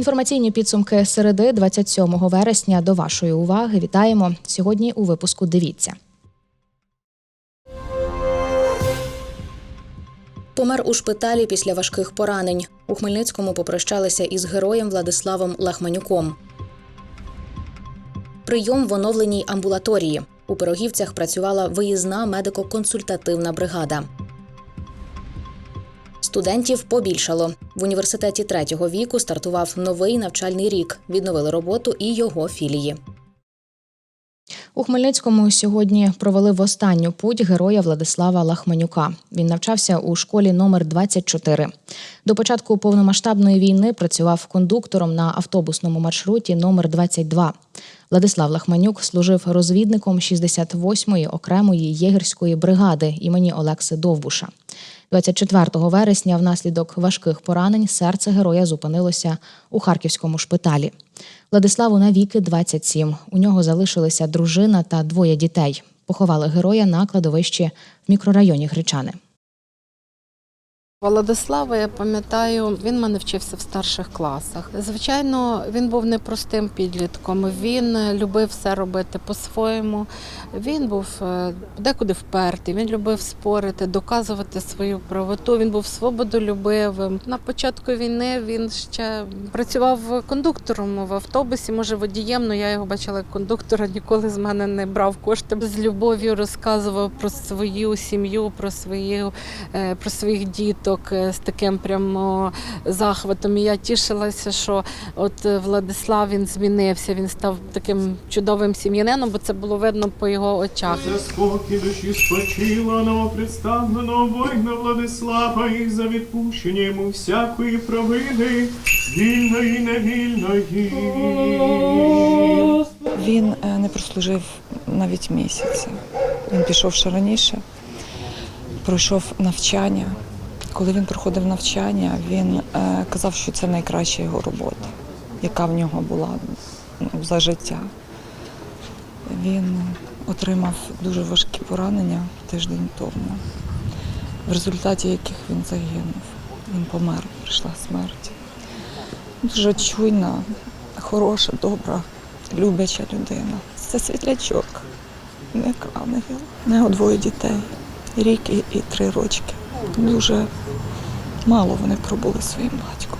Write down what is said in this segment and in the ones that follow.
Інформаційні підсумки середи 27 вересня до вашої уваги. Вітаємо сьогодні. У випуску дивіться. Помер у шпиталі після важких поранень. У Хмельницькому попрощалися із героєм Владиславом Лахманюком. Прийом в оновленій амбулаторії. У пирогівцях працювала виїзна медико-консультативна бригада. Студентів побільшало. В університеті третього віку стартував новий навчальний рік. Відновили роботу і його філії. У Хмельницькому сьогодні провели в останню путь героя Владислава Лахманюка. Він навчався у школі номер 24. До початку повномасштабної війни працював кондуктором на автобусному маршруті номер 22. Владислав Лахманюк служив розвідником 68-ї окремої єгерської бригади імені Олекси Довбуша. 24 вересня внаслідок важких поранень серце героя зупинилося у харківському шпиталі. Владиславу навіки 27. У нього залишилися дружина та двоє дітей. Поховали героя на кладовищі в мікрорайоні Гречани. Владислава, я пам'ятаю, він мене вчився в старших класах. Звичайно, він був непростим підлітком. Він любив все робити по-своєму. Він був е, декуди впертий, він любив спорити, доказувати свою правоту. Він був свободолюбивим. На початку війни він ще працював кондуктором в автобусі, може водієм. але я його бачила як кондуктора, ніколи з мене не брав кошти. З любов'ю розказував про свою сім'ю, про свою е, про своїх діток е, з таким прямо захватом. І я тішилася, що от е, Владислав він змінився. Він став таким чудовим сім'янином, бо це було видно по його очах. За спокій душі спочила новопредставленого воїна Владислава і за відпущення йому всякої провини, вільної невільної. Він е, не прослужив навіть місяця. Він пішов ще раніше, пройшов навчання. Коли він проходив навчання, він е, казав, що це найкраща його робота, яка в нього була ну, за життя. Він отримав дуже важкі поранення тиждень тому, в результаті яких він загинув. Він помер, прийшла смерть. Дуже чуйна, хороша, добра, любляча людина. Це світлячок, не ангел. У нього двоє дітей, рік і, і три рочки. Дуже мало вони пробули своїм батьком. –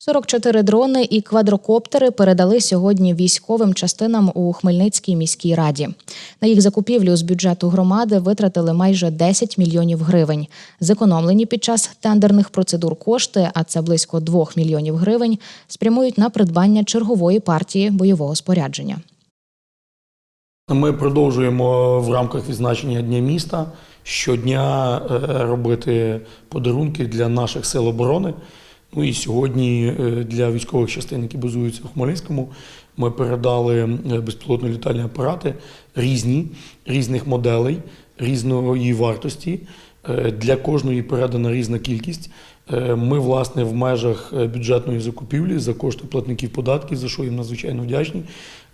44 дрони і квадрокоптери передали сьогодні військовим частинам у Хмельницькій міській раді. На їх закупівлю з бюджету громади витратили майже 10 мільйонів гривень. Зекономлені під час тендерних процедур кошти, а це близько 2 мільйонів гривень, спрямують на придбання чергової партії бойового спорядження. Ми продовжуємо в рамках відзначення Дня міста щодня е, робити подарунки для наших сил оборони. Ну і сьогодні е, для військових частин, які базуються в Хмельницькому, ми передали е, безпілотно літальні апарати різні, різних моделей, різної вартості. Е, Для кожної передана різна кількість. Ми, власне, в межах бюджетної закупівлі за кошти платників податків, за що їм надзвичайно вдячні,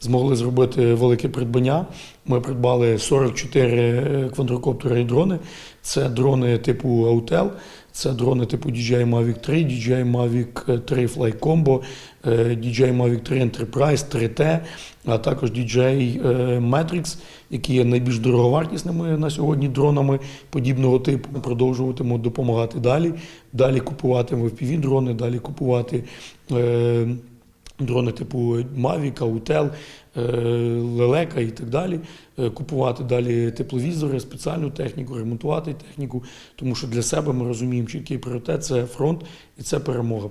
змогли зробити велике придбання. Ми придбали 44 квадрокоптери і дрони. Це дрони типу Autel, це дрони типу DJI Mavic 3, DJI Mavic 3 Fly Combo, е, DJI Mavic 3 Enterprise 3T, а також DJI е, Matrix, які є найбільш дороговартісними на сьогодні дронами подібного типу. Продовжуватимемо допомагати далі. Далі купуватимемо fpv дрони, далі купувати. Е, Дрони типу Mavic, Autel, е, Лелека і так далі. Е, Купувати далі тепловізори, спеціальну техніку, ремонтувати техніку, тому що для себе ми розуміємо, чіткий пріоритет це фронт і це перемога.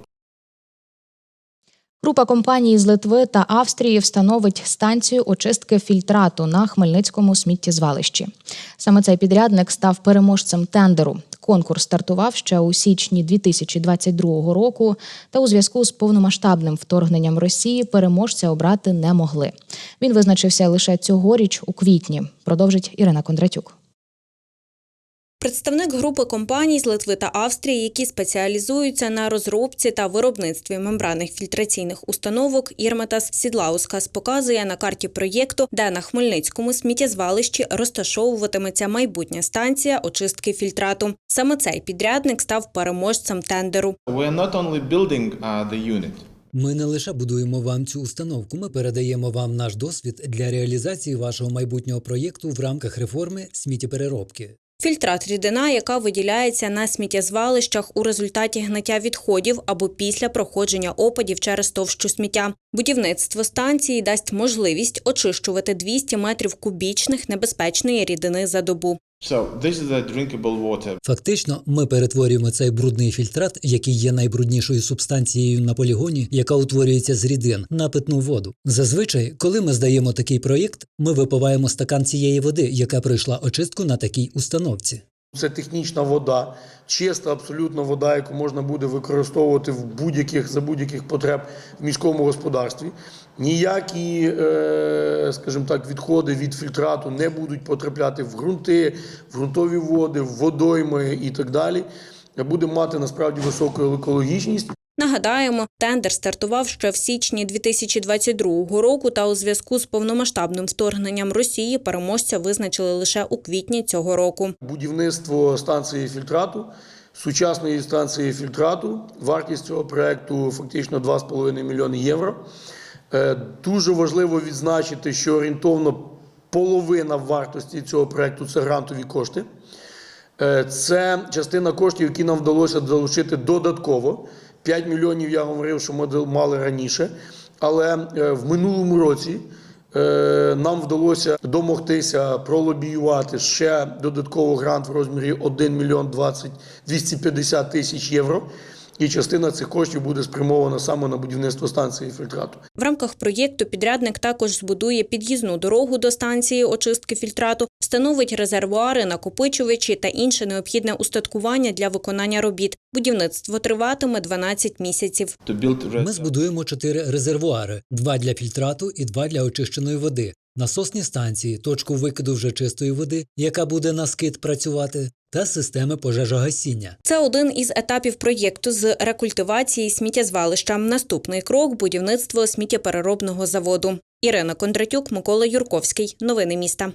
Група компаній з Литви та Австрії встановить станцію очистки фільтрату на Хмельницькому сміттєзвалищі. Саме цей підрядник став переможцем тендеру. Конкурс стартував ще у січні 2022 року, та у зв'язку з повномасштабним вторгненням Росії переможця обрати не могли. Він визначився лише цьогоріч у квітні. Продовжить Ірина Кондратюк. Представник групи компаній з Литви та Австрії, які спеціалізуються на розробці та виробництві мембранних фільтраційних установок, Ірметас Сідлаускас показує на карті проєкту, де на Хмельницькому сміттєзвалищі розташовуватиметься майбутня станція очистки фільтрату. Саме цей підрядник став переможцем тендеру. We are not only building uh, the unit. Ми не лише будуємо вам цю установку, ми передаємо вам наш досвід для реалізації вашого майбутнього проєкту в рамках реформи сміттєпереробки. Фільтрат рідина, яка виділяється на сміттєзвалищах у результаті гниття відходів або після проходження опадів через товщу сміття. Будівництво станції дасть можливість очищувати 200 метрів кубічних небезпечної рідини за добу. So this is the drinkable water. Фактично, ми перетворюємо цей брудний фільтрат, який є найбруднішою субстанцією на полігоні, яка утворюється з рідин, на питну воду. Зазвичай, коли ми здаємо такий проєкт, ми випиваємо стакан цієї води, яка пройшла очистку на такій установці. Це технічна вода, чиста, абсолютно вода, яку можна буде використовувати в будь-яких за будь-яких потреб в міському господарстві. Ніякі, е, скажімо так, відходи від фільтрату не будуть потрапляти в ґрунти, в ґрунтові води, в водойми і так далі. Будемо мати насправді високу екологічність. Нагадаємо, тендер стартував ще в січні 2022 року, та у зв'язку з повномасштабним вторгненням Росії переможця визначили лише у квітні цього року. Будівництво станції фільтрату, сучасної станції фільтрату. Вартість цього проекту фактично 2,5 мільйони євро. Е, Дуже важливо відзначити, що орієнтовно половина вартості цього проекту це грантові кошти. Е, Це частина коштів, які нам вдалося залучити додатково. 5 мільйонів я говорив, що ми мали раніше. Але е, в минулому році нам вдалося домогтися пролобіювати ще додатково грант в розмірі 1 мільйон 250 тисяч євро. І частина цих коштів буде спрямована саме на будівництво станції фільтрату. В рамках проєкту підрядник також збудує під'їзну дорогу до станції очистки фільтрату, встановить резервуари, накопичувачі та інше необхідне устаткування для виконання робіт. Будівництво триватиме 12 місяців. Ми збудуємо чотири резервуари: два для фільтрату і два для очищеної води, насосні станції, точку викиду вже чистої води, яка буде на скид працювати, та системи пожежогасіння. Це один із етапів проєкту з рекультивації сміттєзвалища. Наступний крок будівництво сміттєпереробного заводу. Ірина Кондратюк, Микола Юрковський. Новини міста.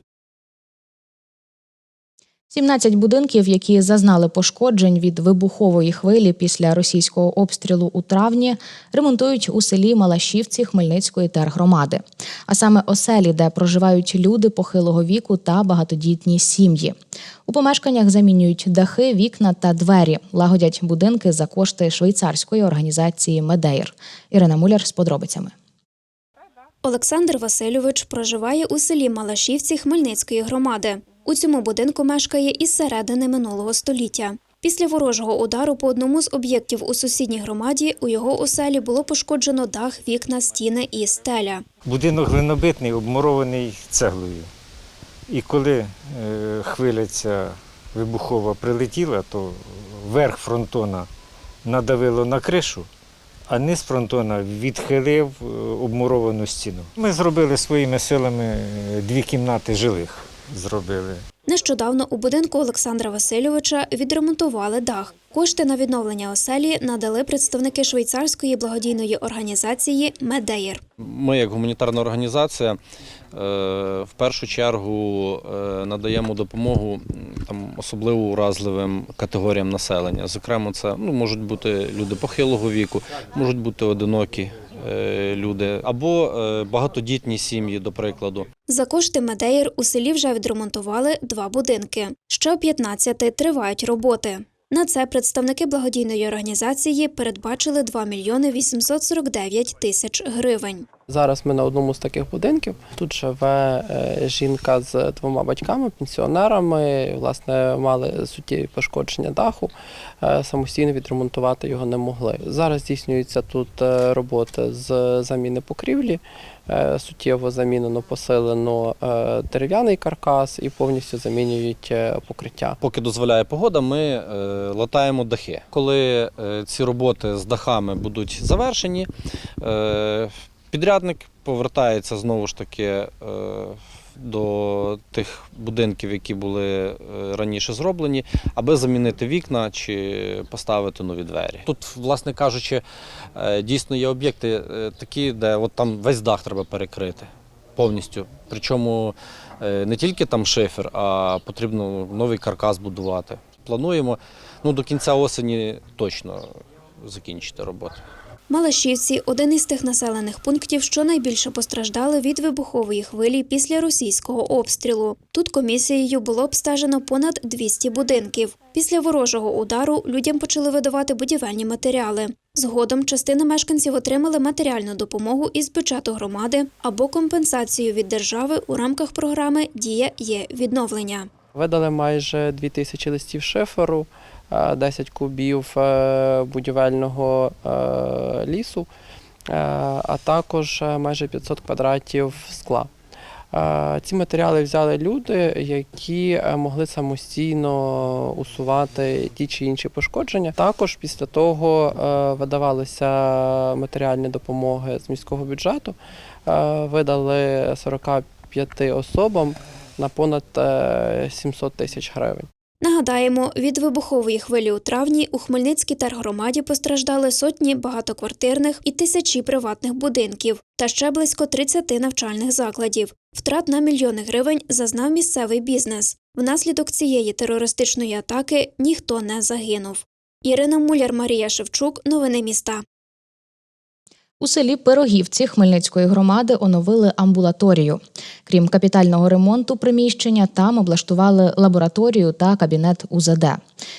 17 будинків, які зазнали пошкоджень від вибухової хвилі після російського обстрілу у травні, ремонтують у селі Малашівці Хмельницької тергромади, а саме оселі, де проживають люди похилого віку та багатодітні сім'ї. У помешканнях замінюють дахи, вікна та двері, лагодять будинки за кошти швейцарської організації Медеїр. Ірина Муляр з подробицями. Олександр Васильович проживає у селі Малашівці Хмельницької громади. У цьому будинку мешкає із середини минулого століття. Після ворожого удару по одному з об'єктів у сусідній громаді у його оселі було пошкоджено дах, вікна, стіни і стеля. Будинок глинобитний, обмурований цеглою. І коли е, хвиля ця вибухова прилетіла, то верх фронтона надавило на кришу, а низ фронтона відхилив е, обмуровану стіну. Ми зробили своїми силами е, дві кімнати жилих. Зробили. Нещодавно у будинку Олександра Васильовича відремонтували дах. Кошти на відновлення оселі надали представники швейцарської благодійної організації Медеєр. Ми, як гуманітарна організація, е, в першу чергу е, надаємо допомогу там, особливо уразливим категоріям населення. Зокрема, це ну, можуть бути люди похилого віку, можуть бути одинокі люди або е, багатодітні сім'ї, до прикладу. За кошти Медеєр у селі вже відремонтували два будинки. Ще у 15 тривають роботи. На це представники благодійної організації передбачили 2 мільйони 849 тисяч гривень. Зараз ми на одному з таких будинків. Тут живе е, жінка з двома батьками, пенсіонерами. Власне, мали суттєві пошкодження даху. Е, Самостійно відремонтувати його не могли. Зараз здійснюються тут е, роботи з заміни покрівлі. Суттєво замінено, посилено дерев'яний каркас і повністю замінюють покриття. Поки дозволяє погода, ми латаємо дахи. Коли ці роботи з дахами будуть завершені, підрядник повертається знову ж таки е, до тих будинків, які були е, раніше зроблені, аби замінити вікна чи поставити нові двері. Тут, власне кажучи, е, дійсно є об'єкти такі, де от там весь дах треба перекрити повністю. Причому не тільки там шифер, а потрібно новий каркас будувати. Плануємо ну, до кінця осені точно закінчити роботу. Малашівці один із тих населених пунктів, що найбільше постраждали від вибухової хвилі після російського обстрілу. Тут комісією було обстежено понад 200 будинків. Після ворожого удару людям почали видавати будівельні матеріали. Згодом частина мешканців отримали матеріальну допомогу із бюджету громади або компенсацію від держави у рамках програми Дія є відновлення. Видали майже 2000 листів шиферу, 10 кубів е, будівельного е, лісу, е, а також е, майже 500 квадратів скла. Е, Ці матеріали взяли люди, які е, могли самостійно усувати ті чи інші пошкодження. Також після того е, видавалися матеріальні допомоги з міського бюджету. Е, Видали 45 особам на понад е, 700 тисяч гривень. Нагадаємо, від вибухової хвилі у травні у Хмельницькій тергромаді постраждали сотні багатоквартирних і тисячі приватних будинків та ще близько 30 навчальних закладів. Втрат на мільйони гривень зазнав місцевий бізнес. Внаслідок цієї терористичної атаки ніхто не загинув. Ірина Муляр, Марія Шевчук. Новини міста. У селі Пирогівці Хмельницької громади оновили амбулаторію. Крім капітального ремонту приміщення, там облаштували лабораторію та кабінет УЗД.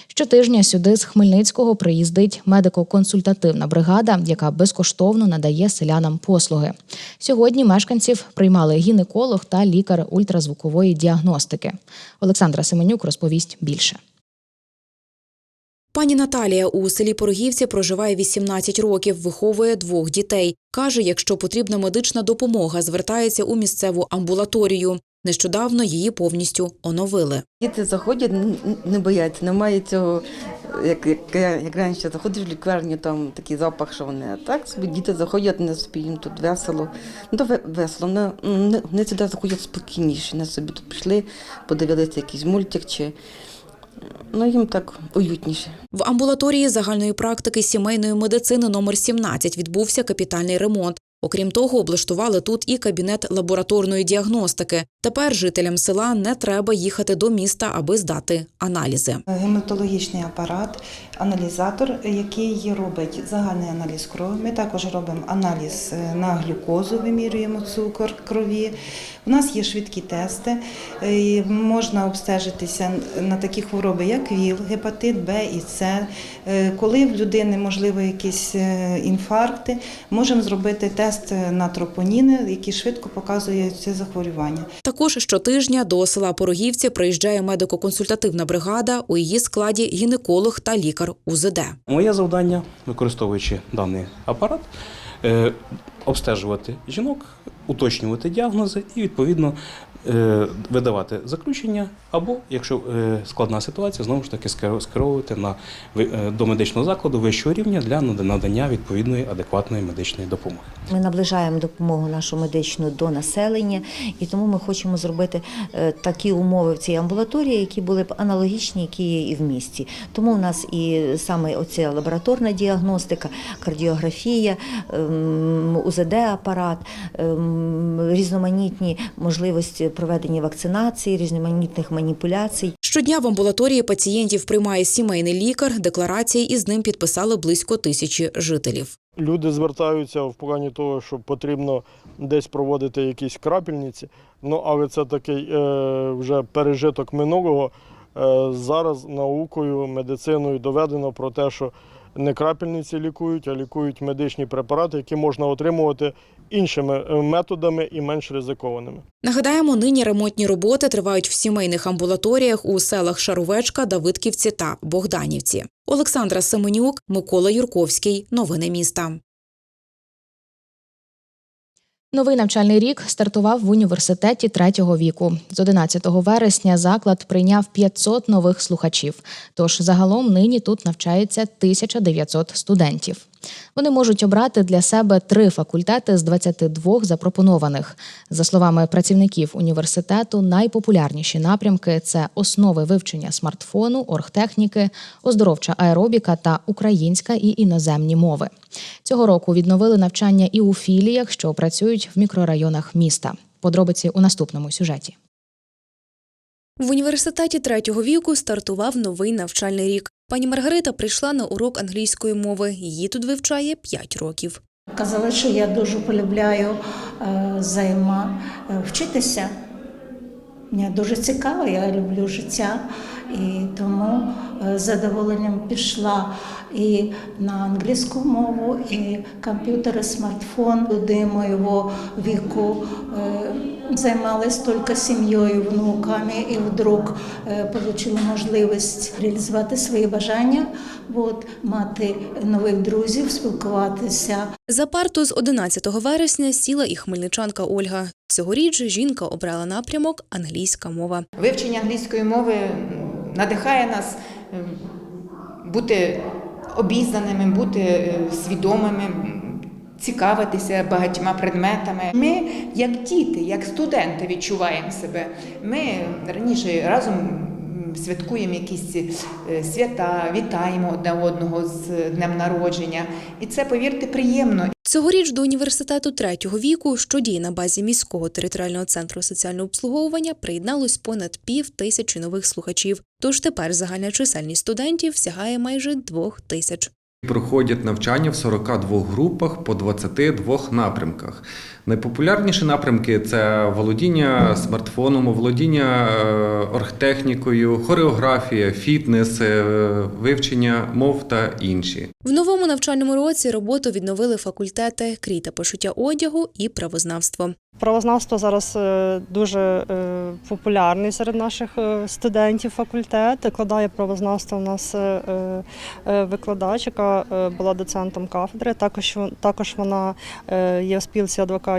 Щотижня сюди з Хмельницького приїздить медико-консультативна бригада, яка безкоштовно надає селянам послуги. Сьогодні мешканців приймали гінеколог та лікар ультразвукової діагностики. Олександра Семенюк розповість більше. Пані Наталія у селі Порогівці проживає 18 років, виховує двох дітей. Каже, якщо потрібна медична допомога, звертається у місцеву амбулаторію. Нещодавно її повністю оновили. Діти заходять, не бояться, немає цього, як, як, як раніше заходиш в лікарню, там такий запах, що вони. А так собі діти заходять, не собі їм тут весело. Ну, то весело, вони, вони, сюди заходять спокійніше. Вони собі тут пішли, подивилися якийсь мультик чи ну, їм так уютніше. В амбулаторії загальної практики сімейної медицини номер 17 відбувся капітальний ремонт. Окрім того, облаштували тут і кабінет лабораторної діагностики. Тепер жителям села не треба їхати до міста, аби здати аналізи. Гематологічний апарат, аналізатор, який робить загальний аналіз крові. Ми також робимо аналіз е, на глюкозу, вимірюємо цукор крові. У нас є швидкі тести, е, можна обстежитися на такі хвороби, як ВІЛ, гепатит Б і С. Е, Коли в людини можливо якісь е, інфаркти, можемо зробити тест на тропоніни, який швидко показує це захворювання. Також щотижня до села Порогівці приїжджає медико-консультативна бригада. У її складі гінеколог та лікар УЗД. Моє завдання, використовуючи даний апарат, обстежувати жінок, уточнювати діагнози і відповідно видавати заключення, або, якщо е, складна ситуація, знову ж таки скеро- скеровувати на е, до медичного закладу вищого рівня для надання відповідної адекватної медичної допомоги. Ми наближаємо допомогу нашу медичну до населення, і тому ми хочемо зробити е, такі умови в цій амбулаторії, які були б аналогічні, які є і в місті. Тому у нас і саме оця лабораторна діагностика, кардіографія, ем, УЗД-апарат, ем, різноманітні можливості проведення вакцинації, різноманітних маніпуляцій. Щодня в амбулаторії пацієнтів приймає сімейний лікар. Декларації із ним підписали близько тисячі жителів. Люди звертаються в плані того, що потрібно десь проводити якісь крапельниці. Ну, але це такий е, вже пережиток минулого. Е, зараз наукою, медициною доведено про те, що не крапельниці лікують, а лікують медичні препарати, які можна отримувати іншими е, методами і менш ризикованими. Нагадаємо, нині ремонтні роботи тривають в сімейних амбулаторіях у селах Шаровечка, Давидківці та Богданівці. Олександра Семенюк, Микола Юрковський. Новини міста. Новий навчальний рік стартував в університеті третього віку. З 11 вересня заклад прийняв 500 нових слухачів. Тож загалом нині тут навчається 1900 студентів. Вони можуть обрати для себе три факультети з 22 запропонованих. За словами працівників університету, найпопулярніші напрямки це основи вивчення смартфону, оргтехніки, оздоровча аеробіка та українська і іноземні мови. Цього року відновили навчання і у філіях, що працюють в мікрорайонах міста. Подробиці у наступному сюжеті. В університеті третього віку стартував новий навчальний рік. Пані Маргарита прийшла на урок англійської мови. Її тут вивчає 5 років. Казали, що я дуже полюбляю е, займа е, вчитися. Мені дуже цікаво, я люблю життя, і тому е, з задоволенням пішла і на англійську мову, і комп'ютер, і смартфон. Люди моєго віку е, займалися тільки сім'єю, внуками, і вдруг е, отримали можливість реалізувати свої бажання, от, мати нових друзів, спілкуватися. За парту з 11 вересня сіла і хмельничанка Ольга. Цьогоріч жінка обрала напрямок англійська мова. Вивчення англійської мови надихає нас е, бути обізнаними, бути е, свідомими, цікавитися багатьма предметами. Ми, як діти, як студенти, відчуваємо себе. Ми раніше разом святкуємо якісь е, свята, вітаємо одне одного з днем народження. І це, повірте, приємно. Цьогоріч до університету третього віку, що діє на базі міського територіального центру соціального обслуговування, приєдналось понад пів тисячі нових слухачів. Тож тепер загальна чисельність студентів сягає майже двох тисяч. Проходять навчання в 42 групах по 22 напрямках. Найпопулярніші напрямки це володіння смартфоном, володіння е, оргтехнікою, хореографія, фітнес, е, вивчення мов та інші. В новому навчальному році роботу відновили факультети крій та пошиття одягу і правознавство. Правознавство зараз е, дуже популярний серед наших студентів факультет. Викладає правознавство у нас викладач, яка була доцентом кафедри. Також також вона є в спілці адвокатів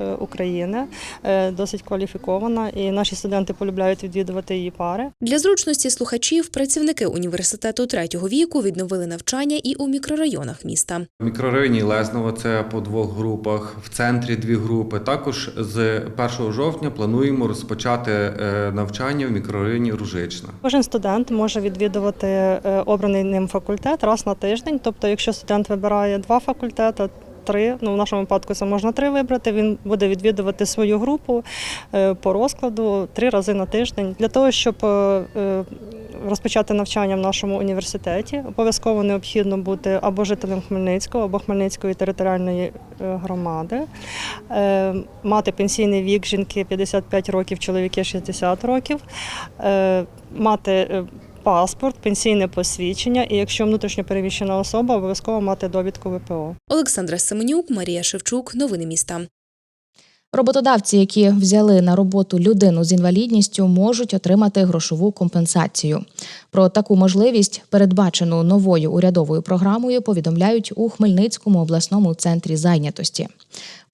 е, України, е, досить кваліфікована, і наші студенти полюбляють відвідувати її пари. Для зручності слухачів працівники університету третього віку відновили навчання і у мікрорайонах міста. В мікрорайоні Лезнова це по двох групах, в центрі дві групи. Також з 1 жовтня плануємо розпочати е, навчання в мікрорайоні Ружична. Кожен студент може відвідувати обраний ним факультет раз на тиждень. Тобто, якщо студент вибирає два факультети, три, ну в нашому випадку це можна три вибрати. Він буде відвідувати свою групу е, по розкладу три рази на тиждень. Для того, щоб е, е, розпочати навчання в нашому університеті, обов'язково необхідно бути або жителем Хмельницького, або Хмельницької територіальної громади, мати пенсійний вік жінки 55 років, чоловіки 60 років, мати паспорт, пенсійне посвідчення, і якщо внутрішньо переміщена особа, обов'язково мати довідку ВПО. Олександра Семенюк, Марія Шевчук. Новини міста. Роботодавці, які взяли на роботу людину з інвалідністю, можуть отримати грошову компенсацію. Про таку можливість, передбачену новою урядовою програмою, повідомляють у Хмельницькому обласному центрі зайнятості.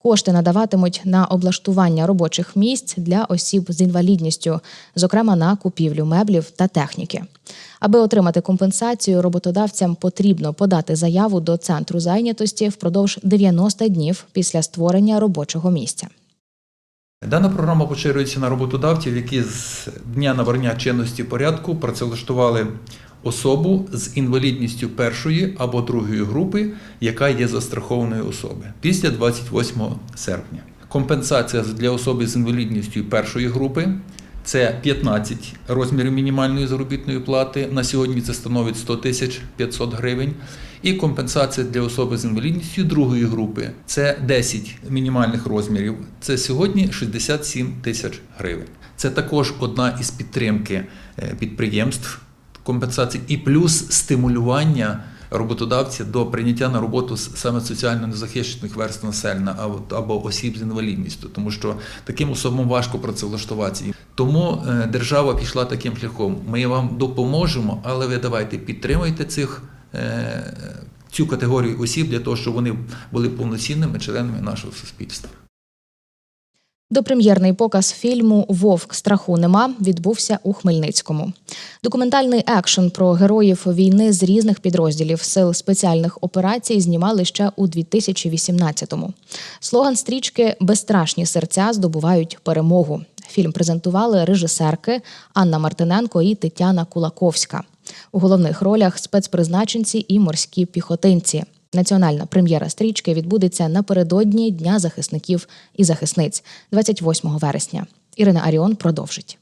Кошти надаватимуть на облаштування робочих місць для осіб з інвалідністю, зокрема на купівлю меблів та техніки. Аби отримати компенсацію, роботодавцям потрібно подати заяву до центру зайнятості впродовж 90 днів після створення робочого місця. Дана програма поширюється на роботодавців, які з дня набрання чинності порядку працевлаштували особу з інвалідністю першої або другої групи, яка є застрахованою особи після 28 серпня. Компенсація для особи з інвалідністю першої групи це 15 розмірів мінімальної заробітної плати. На сьогодні це становить 100 тисяч 500 гривень. І компенсація для особи з інвалідністю другої групи це 10 мінімальних розмірів. Це сьогодні 67 тисяч гривень. Це також одна із підтримки е, підприємств компенсацій і плюс стимулювання роботодавці до прийняття на роботу саме соціально незахищених верств населення або- або осіб з інвалідністю, тому що таким особам важко працевлаштуватися. Тому е, держава пішла таким шляхом. Ми вам допоможемо, але ви давайте підтримуйте цих. е, Цю категорію осіб для того, щоб вони були повноцінними членами нашого суспільства. Допрем'єрний показ фільму Вовк страху нема відбувся у Хмельницькому. Документальний екшен про героїв війни з різних підрозділів сил спеціальних операцій знімали ще у 2018-му. Слоган стрічки Безстрашні серця здобувають перемогу. Фільм презентували режисерки Анна Мартиненко і Тетяна Кулаковська. У головних ролях спецпризначенці і морські піхотинці. Національна прем'єра стрічки відбудеться напередодні Дня захисників і захисниць 28 вересня. Ірина Аріон продовжить.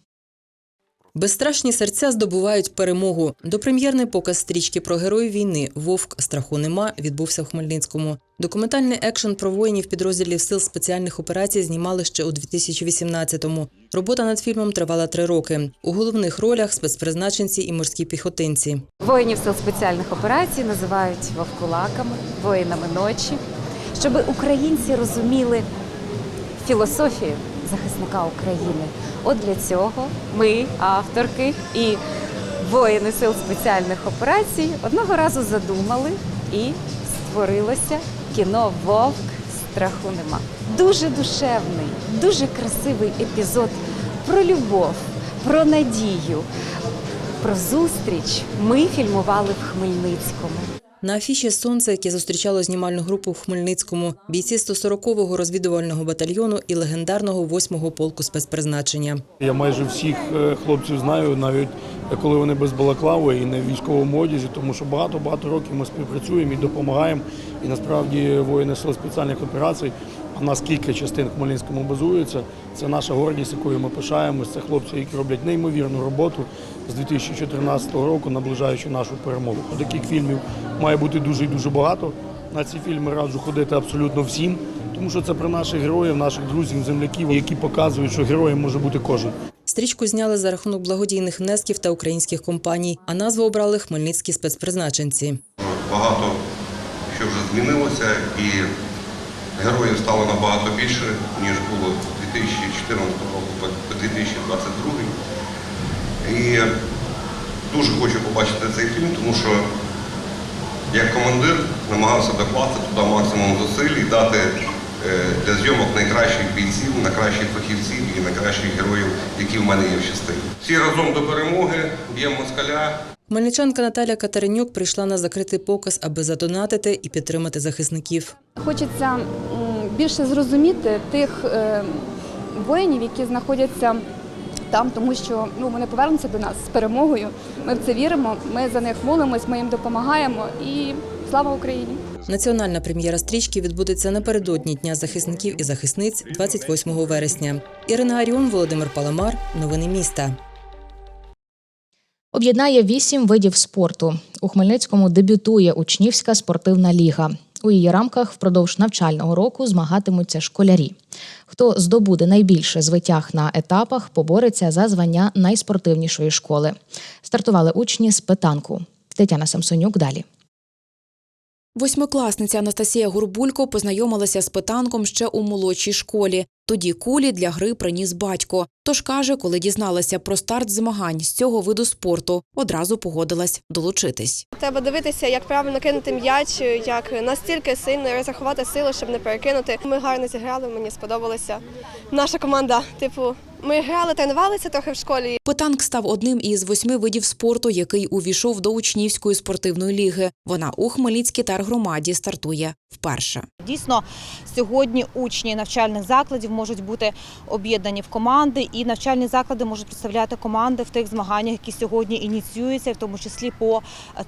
Безстрашні серця здобувають перемогу. Допрем'єрний показ стрічки про героїв війни Вовк страху нема відбувся в Хмельницькому. Документальний екшен про воїнів підрозділів сил спеціальних операцій знімали ще у 2018-му. Робота над фільмом тривала три роки. У головних ролях спецпризначенці і морські піхотинці. Воїнів сил спеціальних операцій називають вовкулаками, воїнами ночі, щоб українці розуміли філософію захисника України. От для цього ми, авторки і воїни сил спеціальних операцій, одного разу задумали і створилося кіно Вовк страху нема. Дуже душевний, дуже красивий епізод про любов, про надію, про зустріч ми фільмували в Хмельницькому. На афіші сонце, яке зустрічало знімальну групу в Хмельницькому, бійці 140-го розвідувального батальйону і легендарного 8-го полку спецпризначення. Я майже всіх е, хлопців знаю, навіть коли вони без балаклави і в військовому одязі, тому що багато-багато років ми співпрацюємо і допомагаємо. І насправді воїни сил спеціальних операцій, а нас кілька частин в Хмельницькому базуються. Це наша гордість, якою ми пишаємось. Це хлопці, які роблять неймовірну роботу з 2014 року, наближаючи нашу перемогу. Таких фільмів має бути дуже і дуже багато. На ці фільми раджу ходити абсолютно всім, тому що це про наших героїв, наших друзів, земляків, які показують, що героєм може бути кожен. Стрічку зняли за рахунок благодійних внесків та українських компаній, а назву обрали хмельницькі спецпризначенці. Багато що вже змінилося, і героїв стало набагато більше, ніж було 2014 року по 2022. І дуже хочу побачити цей фільм, тому що як командир намагався докласти туди максимум зусиль і дати е, для зйомок найкращих бійців, найкращих фахівців і найкращих героїв, які в мене є в частині. Всі разом до перемоги, б'ємо москаля. Хмельничанка Наталя Катеринюк прийшла на закритий показ, аби задонатити і підтримати захисників. Хочеться більше зрозуміти тих е, воїнів, які знаходяться там, тому що ну вони повернуться до нас з перемогою. Ми в це віримо. Ми за них молимось, ми їм допомагаємо. І слава Україні! Національна прем'єра стрічки відбудеться напередодні Дня захисників і захисниць 28 вересня. Ірина Аріон, Володимир Паламар. Новини міста. Об'єднає вісім видів спорту. У Хмельницькому дебютує учнівська спортивна ліга. У її рамках впродовж навчального року змагатимуться школярі. Хто здобуде найбільше звитяг на етапах, побореться за звання найспортивнішої школи. Стартували учні з питанку. Тетяна Самсонюк далі. Восьмикласниця Анастасія Гурбулько познайомилася з питанком ще у молодшій школі. Тоді кулі для гри приніс батько. Тож каже, коли дізналася про старт змагань з цього виду спорту, одразу погодилась долучитись. Треба дивитися, як правильно кинути м'яч, як настільки сильно розрахувати силу, щоб не перекинути. Ми гарно зіграли, мені сподобалося. Наша команда, типу, ми грали, тренувалися трохи в школі. Питанк став одним із восьми видів спорту, який увійшов до учнівської спортивної ліги. Вона у Хмельницькій тергромаді стартує вперше. Дійсно, сьогодні учні навчальних закладів можуть бути об'єднані в команди, і навчальні заклади можуть представляти команди в тих змаганнях, які сьогодні ініціюються, в тому числі по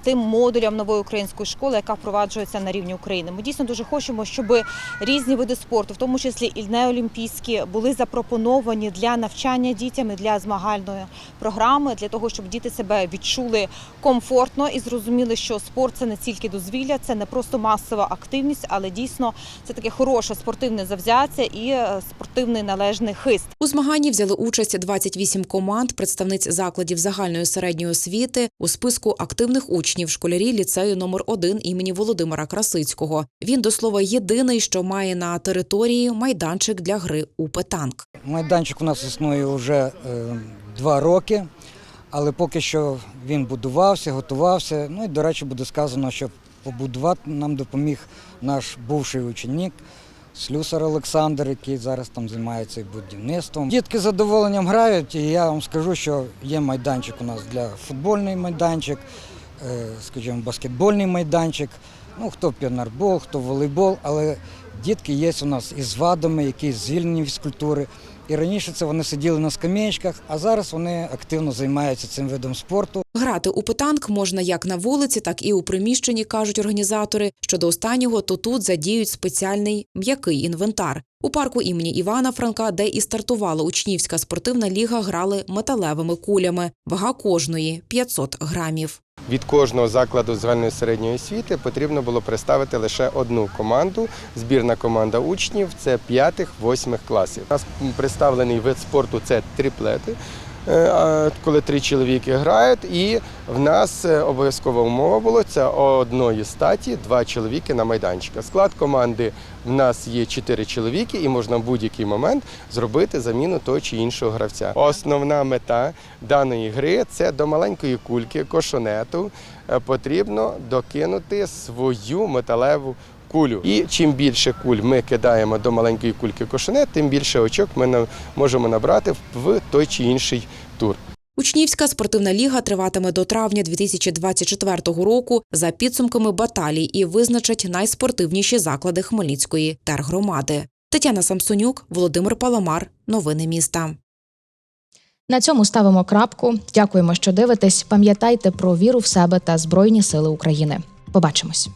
тим модулям нової української школи, яка впроваджується на рівні України. Ми дійсно дуже хочемо, щоб різні види спорту, в тому числі і неолімпійські, були запропоновані для навчання дітям, і для змагальної програми, для того, щоб діти себе відчули комфортно і зрозуміли, що спорт це не тільки дозвілля, це не просто масова активність, але дійсно це таке хороше спортивне завзяття і е, спортивний належний хист. У змаганні взяли участь 28 команд, представниць закладів загальної середньої освіти у списку активних учнів школярі ліцею номер 1 імені Володимира Красицького. Він до слова єдиний, що має на території майданчик для гри у петанк. Майданчик у нас існує вже е, два роки, але поки що він будувався, готувався. Ну і, до речі, буде сказано, що побудувати нам допоміг наш бувший ученик. Слюсар Олександр, який зараз там займається будівництвом. Дітки з задоволенням грають, і я вам скажу, що є майданчик у нас для футбольний майданчик, е, скажімо, баскетбольний майданчик. Ну, хто піонербол, хто волейбол, але дітки є у нас із вадами, які звільнені від фізкультури. І раніше це вони сиділи на скам'ячках, а зараз вони активно займаються цим видом спорту. Грати у петанк можна як на вулиці, так і у приміщенні, кажуть організатори. Щодо останнього, то тут задіють спеціальний м'який інвентар. У парку імені Івана Франка, де і стартувала учнівська спортивна ліга, грали металевими кулями. Вага кожної 500 грамів. Від кожного закладу загальної середньої освіти потрібно було представити лише одну команду. Збірна команда учнів це 5-8 класів. У нас представлений вид спорту це триплети. Е, Коли три чоловіки грають, і в нас е, обов'язкова умова була це одної статі два чоловіки на майданчика. Склад команди в нас є чотири чоловіки, і можна в будь-який момент зробити заміну того чи іншого гравця. Основна мета даної гри це до маленької кульки, кошонету е, потрібно докинути свою металеву кулю. І чим більше куль ми кидаємо до маленької кульки кошенет, тим більше очок ми можемо набрати в той чи інший тур. Учнівська спортивна ліга триватиме до травня 2024 року за підсумками баталій і визначать найспортивніші заклади Хмельницької тергромади. Тетяна Самсонюк, Володимир Паламар. Новини міста. На цьому ставимо крапку. Дякуємо, що дивитесь. Пам'ятайте про віру в себе та Збройні Сили України. Побачимось.